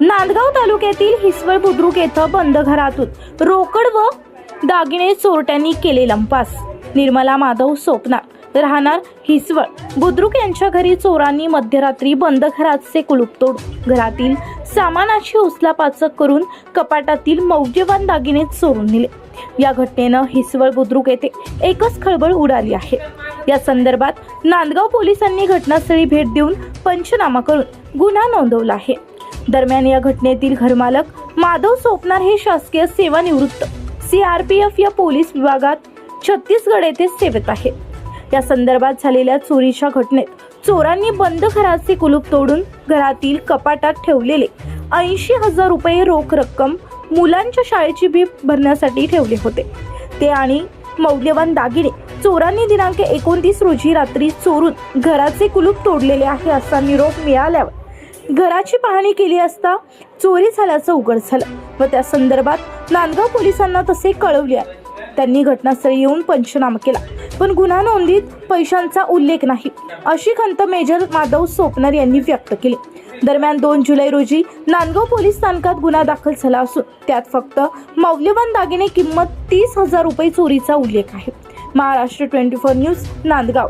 नांदगाव तालुक्यातील हिसवळ बुद्रुक येथं बंद घरातून रोकड व दागिने चोरट्यांनी केले लंपास. निर्मला माधव सोपनार राहणार हिसवळ. बुद्रुक यांच्या घरी चोरांनी मध्यरात्री बंद घराचे कुलूप तोडून घरातील सामानाची उचलापाचक करून कपाटातील मौल्यवान दागिने चोरून नेले. या घटनेनं हिसवळ बुद्रुक येथे एकच खळबळ उडाली आहे. या संदर्भात नांदगाव पोलिसांनी घटनास्थळी भेट देऊन पंचनामा करून गुन्हा नोंदवला आहे. दरम्यान या घटनेतील घरमालक माधव सोपनार हे शासकीय सेवानिवृत्त. सीआरपीएफ या पोलीस विभागात छत्तीसगड येथे सेवेत आहे. या संदर्भात झालेल्या चोरीच्या घटनेत चोरांनी बंद घराचे कुलूप तोडून घरातील कपाटात ठेवलेले ऐंशी हजार रुपये रोख रक्कम मुलांच्या शाळेची फी भरण्यासाठी ठेवले होते. ते आणि मौल्यवान दागिने चोरांनी दिनांक एकोणतीस रोजी रात्री चोरून घराचे कुलूप तोडलेले आहे असा निरोप मिळाल्यावर घराची पाहणी केली असता चोरी झाल्याचं उघड झालं व त्या संदर्भात नांदगाव पोलिसांना तसे कळवले आहे. त्यांनी घटनास्थळी येऊन पंचनामा केला पण गुन्हा नोंदीत पैशांचा उल्लेख नाही अशी खंत मेजर माधव सोपनर यांनी व्यक्त केली. दरम्यान दोन जुलै रोजी नांदगाव पोलीस स्थानकात गुन्हा दाखल झाला असून त्यात फक्त मौल्यवान दागिने किंमत तीस हजार रुपये चोरीचा उल्लेख आहे. Maharashtra twenty four news Nandgaon.